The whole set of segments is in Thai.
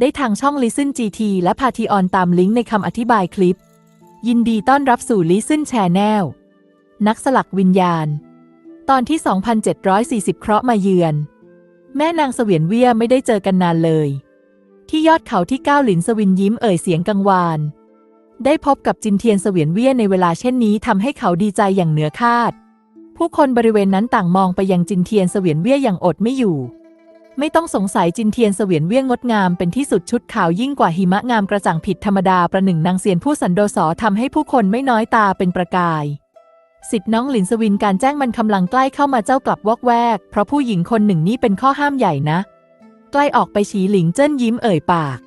ได้ทางช่อง Listen GT และพาทีออนตามลิงก์ในคำอธิบายคลิป ยินดีต้อนรับสู่ Listen Channel นักสลักวิญญาณ ตอนที่ 2740 เคราะห์มาเยือน แม่นางเสวียนเวียไม่ได้เจอกันนานเลย ที่ยอดเขาที่ก้าวหลินสวินยิ้มเอ่ยเสียงกังวาน ได้พบกับจินเทียนเสวียนเวียในเวลาเช่นนี้ทำให้เขาดีใจอย่างเหนือคาด ผู้คนบริเวณนั้นต่างมองไปยังจินเทียนเสวียนเวียอย่างอดไม่อยู่ ไม่ต้องสงสัยจินเทียนเสวียนเวียงดงามเป็นที่สุดชุดขาวยิ่งกว่าหิมะงามกระจ่างผิดธรรมดาประหนึ่งนางเซียนผู้สันโดษทำให้ผู้คนไม่น้อยตาเป็นประกายสิทธิ์น้องหลินสวินการแจ้งมันกำลังใกล้เข้ามาเจ้ากลับวอกแวก เพราะผู้หญิงคนหนึ่งนี่เป็นข้อห้ามใหญ่นะ ใกล้ออกไปฉีหลิงเจิ้นยิ้มเอ่ยปาก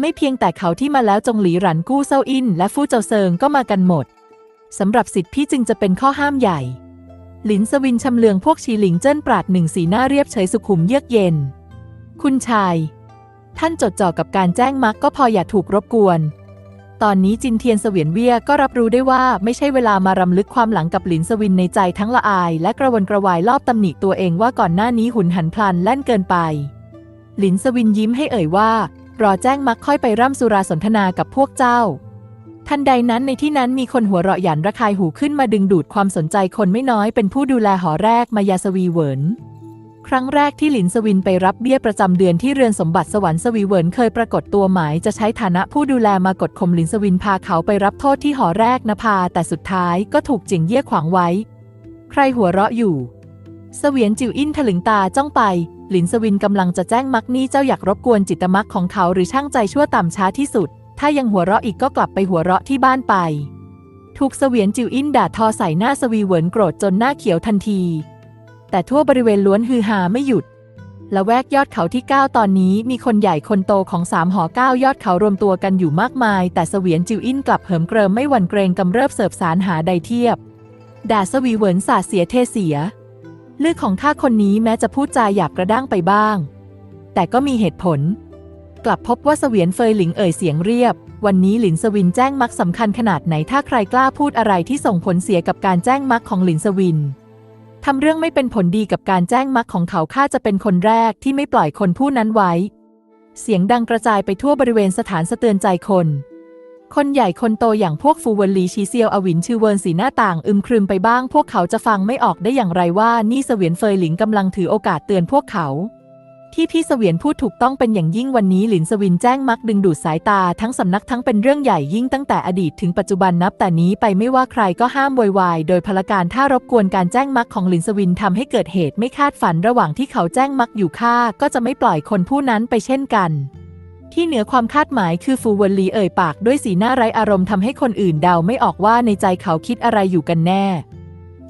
ไม่เพียงแต่เขาที่มาแล้วจงหลีหรันกู้เซาอิน และฟู่เจาเซิงก็มากันหมดสำหรับสิทธิ์พี่จึงจะเป็นข้อห้ามใหญ่ หลินสวินชำเลืองพวกฉีหลิงเจิ้นปราดหนึ่งสีหน้าเรียบเฉยสุขุมเยือกเย็น คุณชาย ท่านจดจ่อกับการแจ้งมักก็พออย่าถูกรบกวน ตอนนี้จินเทียนเสวียนเวียก็รับรู้ได้ว่าไม่ใช่เวลามารำลึกความหลังกับหลินสวินในใจทั้งละอาย และกระวนกระวายรอบตำหนิตัวเองว่าก่อนหน้านี้หุนหันพลันแล่นเกินไป หลินสวินยิ้มให้เอ่ยว่า รอแจ้งมักค่อยไปร่ำสุราสนทนากับพวกเจ้า ทันใดนั้นในที่นั้นมีคนหัวเราะหยันระคายหูขึ้นมาดึงดูดความสนใจคนไม่น้อยเป็นผู้ดูแลหอแรกมายาสวีเวินครั้งแรกที่หลินสวินไปรับเบี้ยประจำเดือนที่เรือนสมบัติสวรรค์สวีเวินเคยปรากฏตัวหมายจะใช้ฐานะผู้ดูแลมากดข่มหลินสวินพาเขาไปรับโทษที่หอแรกนภาแต่สุดท้ายก็ถูกจิงเย่ยขวางไว้ ใครหัวเราะอยู่เสวียนจิวอินถลึงตาจ้องไป หลินสวินกำลังจะแจ้งมักนี่เจ้าอยากรบกวนจิตมักของเขาหรือช่างใจชั่วต่ำช้าที่สุด ถ้ายังหัวเราะอีกก็กลับไปหัวเราะที่บ้านไป ถูกเสวียนจิวอินด่าทอใส่หน้าสวีเหวินโกรธจนหน้าเขียวทันที แต่ทั่วบริเวณล้วนฮือฮาไม่หยุดละแวกยอดเขาที่ 9 ตอนนี้มีคนใหญ่คนโตของสามหอเก้ายอดเขารวมตัวกันอยู่มากมาย แต่เสวียนจิวอินกลับเหิมเกริมไม่หวั่นเกรงกำเริบเสิบสารหาใดเทียบ ด่าสวีเหวินสาเสียเทเสียเลือดของข้าคนนี้แม้จะพูดจาหยาบกระด้างไปบ้าง แต่ก็มีเหตุผล กลับพบว่าเสวียนเฟยหลิงเอ่ยเสียงเรียบ วันนี้หลินสวินแจ้งมักสำคัญขนาดไหนถ้าใครกล้าพูดอะไรที่ส่งผลเสียกับการแจ้งมักของหลินสวินทำเรื่องไม่เป็นผลดีกับการแจ้งมักของเขาข้าจะเป็นคนแรกที่ไม่ปล่อยคนผู้นั้นไว้ เสียงดังกระจายไปทั่วบริเวณสถานสะเตือนใจคน คนใหญ่คนโตอย่างพวกฟูเวินหลีชีเซียวอวินชื่อเวินสีหน้าต่างอึมครึมไปบ้าง พวกเขาจะฟังไม่ออกได้อย่างไรว่านี่เสวียนเฟยหลิงกำลังถือโอกาสเตือนพวกเขา ที่พี่เสวียนพูดถูกต้องเป็นอย่างยิ่งวันนี้หลินสวินแจ้งมักดึงดูดสายตาทั้งสำนักทั้งเป็นเรื่องใหญ่ยิ่งตั้งแต่อดีตถึงปัจจุบันนับแต่นี้ไปไม่ว่าใครก็ห้ามโวยวายโดยพลการถ้ารบกวนการแจ้งมักของหลินสวินทำให้เกิดเหตุไม่คาดฝันระหว่างที่เขาแจ้งมักอยู่ข้าก็จะไม่ปล่อยคนผู้นั้นไปเช่นกันที่เหนือความคาดหมายคือฟูเวินลีเอ่ยปากด้วยสีหน้าไร้อารมณ์ทำให้คนอื่นเดาไม่ออกว่าในใจเขาคิดอะไรอยู่กันแน่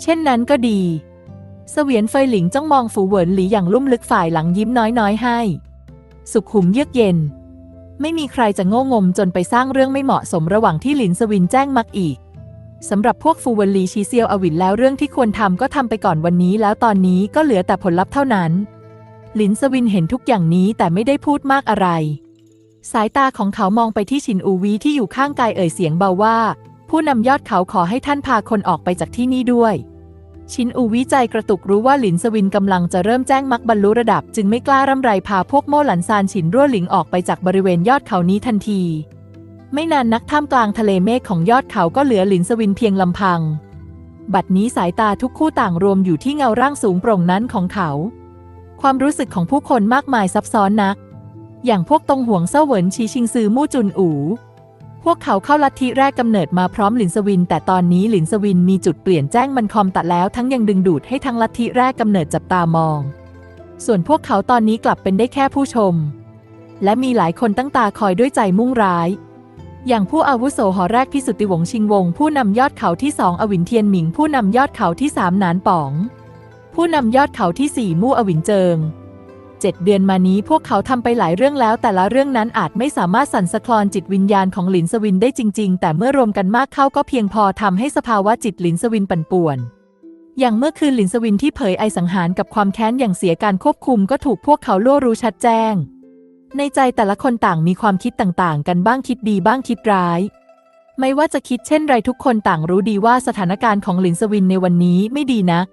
เช่นนั้นก็ดี เสวียนเฟยหลิงจ้องมองฟูเหวินหลีอย่างลุ่มลึกฝ่ายหลังยิ้มน้อยๆให้ สุขุมเยือกเย็น ไม่มีใครจะโง่งมจนไปสร้างเรื่องไม่เหมาะสมระหว่างที่หลินสวินแจ้งมักอีกสำหรับพวกฟูเวนลีชีเซียวอวินแล้วเรื่องที่ควรทำก็ทำไปก่อนวันนี้แล้วตอนนี้ก็เหลือแต่ผลลัพธ์เท่านั้น หลินสวินเห็นทุกอย่างนี้แต่ไม่ได้พูดมากอะไร สายตาของเขามองไปที่ชินอูวีที่อยู่ข้างกายเอ่ยเสียงเบาว่า ผู้นำยอดเขาขอให้ท่านพาคนออกไปจากที่นี่ด้วย ชินอูวิจัยกระตุกรู้ว่าหลินสวินกำลังจะเริ่มแจ้งมักบรรลุระดับ จึงไม่กล้าร่ำไรพาพวกโม่หลันซานฉินรั่วหลิงออกไปจากบริเวณยอดเขานี้ทันที ไม่นานนักท่ามกลางทะเลเมฆของยอดเขาก็เหลือหลินสวินเพียงลำพัง บัดนี้สายตาทุกคู่ต่างรวมอยู่ที่เงาร่างสูงโปร่งนั้นของเขา ความรู้สึกของผู้คนมากมายซับซ้อนนัก อย่างพวกตงหวงเซ่าเหวินชีชิงซือมู่จุนอู พวกเขาเข้าลัทธิแรกกำเนิดมาพร้อมหลินสวิน แต่ตอนนี้หลินสวินมีจุดเปลี่ยนแจ้งมันคอมตัดแล้วทั้งยังดึงดูดให้ทั้งลัทธิแรกกำเนิดจับตามอง ส่วนพวกเขาตอนนี้กลับเป็นได้แค่ผู้ชม และมีหลายคนตั้งตาคอยด้วยใจมุ่งร้าย อย่างผู้อาวุโสหอแรกพิสุทธิวงศ์ชิงวงศ์ผู้นำยอดเขาที่สองอวินเทียนหมิง ผู้นำยอดเขาที่สามนานป๋อง ผู้นำยอดเขาที่สี่มู่อวินเจิง เจ็ดเดือนมานี้พวกเขาทำไปหลายเรื่องแล้ว แต่ละเรื่องนั้นอาจไม่สามารถสั่นสะคลอนจิตวิญญาณของหลินสวินได้จริง ๆ แต่เมื่อรวมกันมากเข้าก็เพียงพอทำให้สภาวะจิตหลินสวินปั่นป่วน อย่างเมื่อคืนหลินสวินที่เผยไอสังหารกับความแค้นอย่างเสียการควบคุมก็ถูกพวกเขาล่วรู้ชัดแจ้ง ในใจแต่ละคนต่างมีความคิดต่างๆ กันบ้างคิดดีบ้างคิดร้ายไม่ว่าจะคิดเช่นไรทุกคนต่างรู้ดีว่าสถานการณ์ของหลินสวินในวันนี้ไม่ดีนัก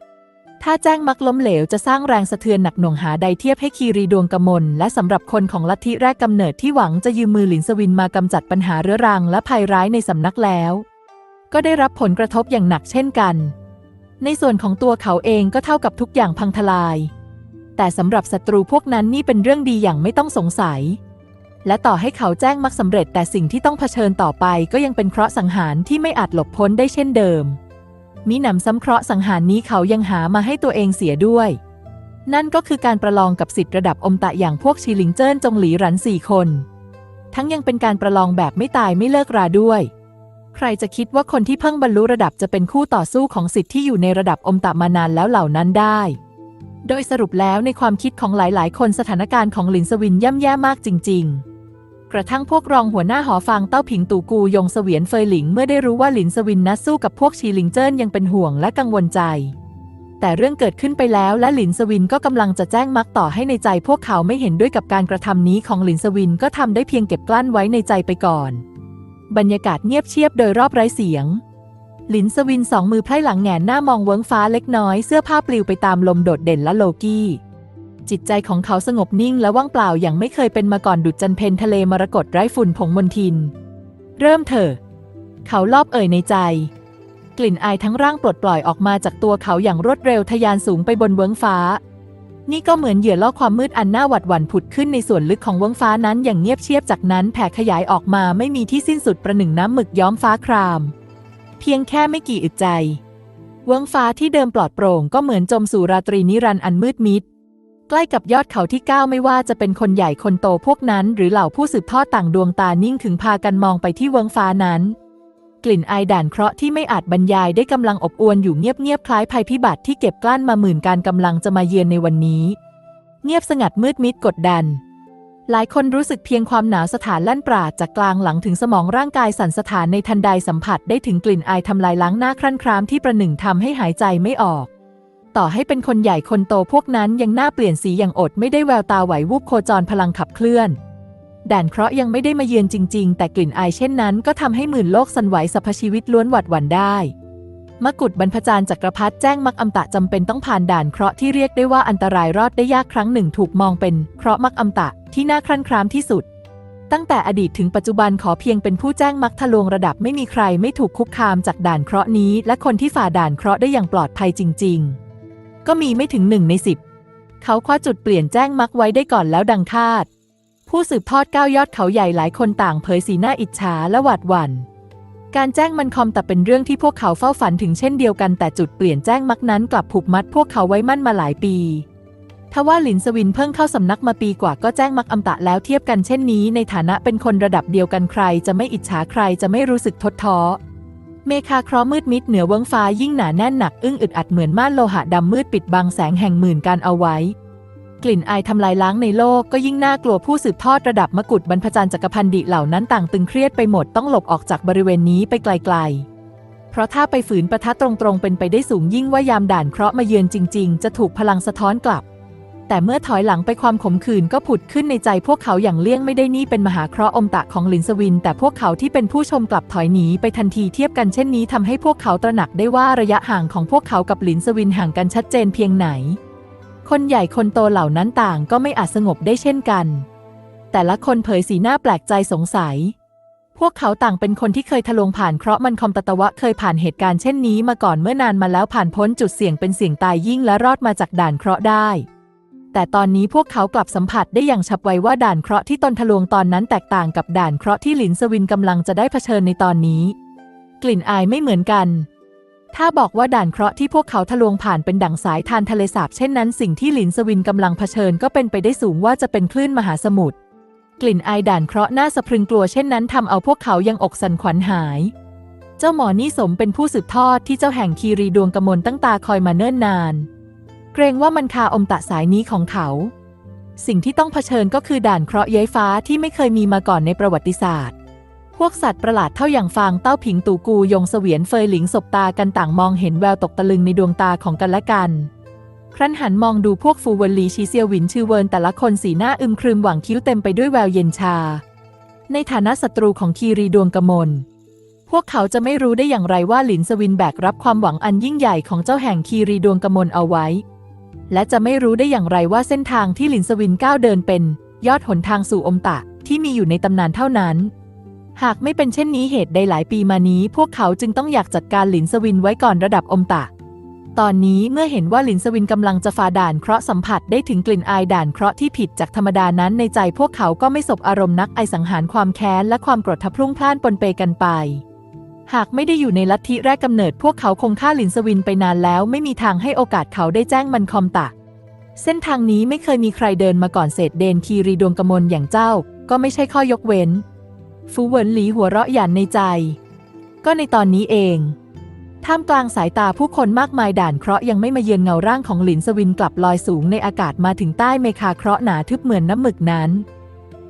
ถ้าแจ้งมักล้มเหลวจะสร้างแรงสะเทือนหนักหน่วงหาใดเทียบให้คีรีดวงกมล และสำหรับคนของลัทธิแรกกำเนิดที่หวังจะยืมมือหลินสวินมากำจัดปัญหาเรื้อรังและภัยร้ายในสำนักแล้ว ก็ได้รับผลกระทบอย่างหนักเช่นกัน ในส่วนของตัวเขาเองก็เท่ากับทุกอย่างพังทลาย แต่สำหรับศัตรูพวกนั้นนี่เป็นเรื่องดีอย่างไม่ต้องสงสัย และต่อให้เขาแจ้งมักสำเร็จแต่สิ่งที่ต้องเผชิญต่อไปก็ยังเป็นเคราะห์สังหารที่ไม่อาจหลบพ้นได้เช่นเดิม มิหนำซ้ำเคราะห์สังหารนี้เขายังหามาให้ตัวเองเสียด้วย นั่นก็คือการประลองกับสิทธิ์ระดับอมตะอย่างพวกชีหลิงเจิ้นจงหลีหรันสี่คน ทั้งยังเป็นการประลองแบบไม่ตายไม่เลิกราด้วย ใครจะคิดว่าคนที่เพิ่งบรรลุระดับจะเป็นคู่ต่อสู้ของสิทธิ์ที่อยู่ในระดับอมตะมานานแล้วเหล่านั้นได้ โดยสรุปแล้วในความคิดของหลายๆ คนสถานการณ์ของหลินสวินย่ำแย่มากจริง ๆ กระทั่งพวกรองหัวหน้าหอฟางเต้าผิงตู่กูยงเสวียนเฟยหลิงเมื่อได้รู้ว่าหลินสวินนัดสู้กับพวกชีหลิงเจิ้นยังเป็นห่วงและกังวลใจ แต่เรื่องเกิดขึ้นไปแล้วและหลินสวินก็กำลังจะแจ้งมักต่อให้ในใจพวกเขาไม่เห็นด้วยกับการกระทำนี้ของหลินสวินก็ทำได้เพียงเก็บกลั้นไว้ในใจไปก่อน บรรยากาศเงียบเชียบโดยรอบไร้เสียง หลินสวินสองมือไพร่หลังแหงนหน้ามองเวิ้งฟ้าเล็กน้อยเสื้อผ้าปลิวไปตามลมโดดเด่นและโลกี้ จิตใจของเขาสงบนิ่งและว่างเปล่าอย่างไม่เคยเป็นมาก่อนดุจจันเพนทะเลมรกตไร้ฝุ่นผงมนทิน เริ่มเถอะ เขาลอบเอ่ยในใจ กลิ่นอายทั้งร่างปลดปล่อยออกมาจากตัวเขาอย่างรวดเร็วทะยานสูงไปบนเวิ้งฟ้า นี่ก็เหมือนเหยื่อล่อความมืดอันน่าหวัดหวั่นผุดขึ้นในส่วนลึกของเวิ้งฟ้านั้นอย่างเงียบเชียบจากนั้นแผ่ขยายออกมาไม่มีที่สิ้นสุดประหนึ่งน้ำหมึกย้อมฟ้าคราม เพียงแค่ไม่กี่อึดใจเวิ้งฟ้าที่เดิมปลอดโปร่งก็เหมือนจมสู่ราตรีนิรันดร์อันมืดมิด ใกล้กับยอดเขาที่ก้าวไม่ว่าจะเป็นคนใหญ่คนโตพวกนั้น หรือเหล่าผู้สืบทอดต่างดวงตานิ่งถึงพากันมองไปที่เวงฟ้านั้น กลิ่นไอด่านเคราะห์ที่ไม่อาจบรรยายได้กำลังอบอวลอยู่เงียบๆคล้ายภัยพิบัติที่เก็บกลั้นมาหมื่นการกำลังจะมาเยือนในวันนี้ เงียบสงัดมืดมิดกดดัน หลายคนรู้สึกเพียงความหนาวสถานลั่นปราดจากกลางหลังถึงสมองร่างกายสั่นสถานในทันใดสัมผัสได้ถึงกลิ่นไอทำลายล้างหน้าครั่นครามที่ประหนึ่งทำให้หายใจไม่ออก ต่อให้เป็นคนใหญ่คนโตพวกนั้นยังหน้าเปลี่ยนสีอย่างอดไม่ได้แววตาไหววูบโคจรพลังขับเคลื่อนด่านเคราะห์ยังไม่ได้มาเยือนจริง ๆ แต่กลิ่นอายเช่นนั้นก็ทำให้หมื่นโลกสันไหวสรรพชีวิตล้วนหวัดหวั่นได้ มกุฎบรรพจารย์จักรพรรดิแจ้งมักอำตะจำเป็นต้องผ่านด่านเคราะห์ที่เรียกได้ว่าอันตรายรอดได้ยากครั้งหนึ่งถูกมองเป็นเคราะห์มักอำตะที่น่าครั่นครามที่สุด ตั้งแต่อดีตถึงปัจจุบันขอเพียงเป็นผู้แจ้งมักทะลวงระดับไม่มีใครไม่ถูกคุกคามจากด่านเคราะห์นี้ และคนที่ฝ่าด่านเคราะห์ได้อย่างปลอดภัยจริง ๆ ก็มีไม่ถึงหนึ่งในสิบเขาคว้าจุดเปลี่ยนแจ้งมักไว้ได้ก่อนแล้วดังคาด ผู้สืบทอดก้าวยอดเขาใหญ่หลายคนต่างเผยสีหน้าอิจฉาและหวาดหวัน่น การแจ้งมันคอมแต่เป็นเรื่องที่พวกเขาเฝ้าฝันถึงเช่นเดียวกันแต่จุดเปลี่ยนแจ้งมักนั้นกลับผูกมัดพวกเขาไว้มั่นมาหลายปีทว่าหลินสวินเพิ่งเข้าสำนักมาปีกว่าก็แจ้งมักอำตะแล้วเทียบกันเช่นนี้ในฐานะเป็นคนระดับเดียวกันใคร จะไม่อิจฉาใครจะไม่รู้สึกทดท้อ เมฆาเคราะห์มืดมิดเหนือเวิ้งฟ้ายิ่งหนาแน่นหนัก อึ้งอึดอัดเหมือนม่านโลหะดำมืดปิดบังแสงแห่งหมื่นการเอาไว้ กลิ่นอายทำลายล้างในโลกก็ยิ่งน่ากลัวผู้สืบทอดระดับมกุฎบรรพจารย์จักรพันดิเหล่านั้นต่างตึงเครียดไปหมดต้องหลบออกจากบริเวณนี้ไปไกล ๆ เพราะถ้าไปฝืนประทัดตรงๆเป็นไปได้สูงยิ่งว่ายามด่านเคราะห์มาเยือนจริง ๆ จะถูกพลังสะท้อนกลับ แต่เมื่อถอยหลังไปความขมขื่นก็ผุดขึ้นในใจพวกเขาอย่างเลี่ยงไม่ได้นี่เป็นมหาเคราะห์อมตะของหลินสวิน แต่พวกเขาที่เป็นผู้ชมกลับถอยหนีไปทันทีเทียบกันเช่นนี้ทำให้พวกเขาตระหนักได้ว่าระยะห่างของพวกเขากับหลินสวินห่างกันชัดเจนเพียงไหน คนใหญ่คนโตเหล่านั้นต่างก็ไม่อาจสงบได้เช่นกัน แต่ละคนเผยสีหน้าแปลกใจสงสัยพวกเขาต่างเป็นคนที่เคยทะลวงผ่านเคราะห์มันคอมตะตะวะเคยผ่านเหตุการณ์เช่นนี้มาก่อนเมื่อนานมาแล้วผ่านพ้นจุดเสี่ยงเป็นเสี่ยงตายยิ่งและรอดมาจากด่านเคราะห์ได้ แต่ตอนนี้พวกเขากลับสัมผัสได้อย่างฉับไวว่าด่านเคราะห์ที่ตนทะลวงตอนนั้นแตกต่างกับด่านเคราะห์ที่หลินสวินกำลังจะได้เผชิญในตอนนี้ กลิ่นอายไม่เหมือนกัน ถ้าบอกว่าด่านเคราะห์ที่พวกเขาทะลวงผ่านเป็นดั่งสายทานทะเลสาบเช่นนั้นสิ่งที่หลินสวินกำลังเผชิญก็เป็นไปได้สูงว่าจะเป็นคลื่นมหาสมุทรกลิ่นอายด่านเคราะห์น่าสะพรึงกลัวเช่นนั้นทำเอาพวกเขายังอกสั่นขวัญหาย เจ้าหมอนี่สมเป็นผู้สืบทอดที่เจ้าแห่งคีรีดวงกมลตั้งตาคอยมาเนิ่นนาน เกรงว่ามันคาอมตะสายนี้ของเขา สิ่งที่ต้องเผชิญก็คือด่านเคราะห์ย้ายฟ้าที่ไม่เคยมีมาก่อนในประวัติศาสตร์ พวกสัตว์ประหลาดเท่าอย่างฟางเต้าผิงตูกูยงเสวียนเฟยหลิงสบตากันต่างมองเห็นแววตกตะลึงในดวงตาของกันและกัน ครั้นหันมองดูพวกฟูเวินลีชีเซียววินชื่อเวินแต่ละคนสีหน้าอึมครึมหวังคิ้วเต็มไปด้วยแววเย็นชา ในฐานะศัตรูของคีรีดวงกมลพวกเขาจะไม่รู้ได้อย่างไรว่าหลินสวินแบกรับความหวังอันยิ่งใหญ่ของเจ้าแห่งคีรีดวงกมลเอาไว้ และจะไม่รู้ได้อย่างไรว่าเส้นทางที่หลินสวินก้าวเดินเป็น ยอดหนทางสู่อมตะที่มีอยู่ในตำนานเท่านั้น หากไม่เป็นเช่นนี้เหตุใดหลายปีมานี้ พวกเขาจึงต้องอยากจัดการหลินสวินไว้ก่อนระดับอมตะ ตอนนี้เมื่อเห็นว่าหลินสวินกำลังจะฝ่าด่านเคราะห์สัมผัสได้ถึงกลิ่นอายด่านเคราะห์ที่ผิดจากธรรมดานั้นในใจพวกเขาก็ไม่สบอารมณ์นักไอสังหารความแค้นและความโกรธทะพรุ่งพล่านปนเปกันไป หากไม่ได้อยู่ในลัทธิแรกกำเนิดพวกเขาคงฆ่าหลินสวินไปนานแล้วไม่มีทางให้โอกาสเขาได้แจ้งมันคอมตะ เส้นทางนี้ไม่เคยมีใครเดินมาก่อนเศษเดนคีรีดวงกมลอย่างเจ้า ก็ไม่ใช่ข้อยกเว้น ฟูเวินหลีหัวเราะหยันในใจ ก็ในตอนนี้เอง ท่ามกลางสายตาผู้คนมากมายด่านเคราะห์ยังไม่มาเยือนเงาร่างของหลินสวินกลับลอยสูงในอากาศมาถึงใต้เมฆาเคราะห์หนาทึบเหมือนน้ำหมึกนั้น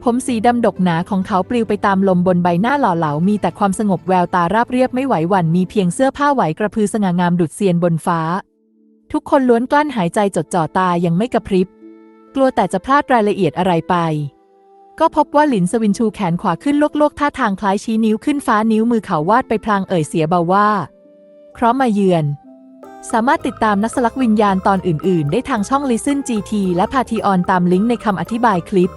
ผมสีดำดกหนาของเขาปลิวไปตามลมบนใบหน้าหล่อเหลา มีแต่ความสงบแววตาราบเรียบไม่ไหวหวั่น มีเพียงเสื้อผ้าไหวกระพือสง่างามดุดเซียนบนฟ้า ทุกคนล้วนกลั้นหายใจจดจ่อตายังไม่กระพริบ กลัวแต่จะพลาดรายละเอียดอะไรไป ก็พบว่าหลินสวินชูแขนขวาขึ้นโลกๆท่าทางคล้ายชี้นิ้วขึ้นฟ้านิ้วมือเขาวาดไปพลางเอ่ยเสียเบาว่า เพราะมาเยือน สามารถติดตามนักสลักวิญญาณตอนอื่น ๆ ได้ทางช่อง Listen GT และพาทีออนตามลิงก์ในคำอธิบายคลิป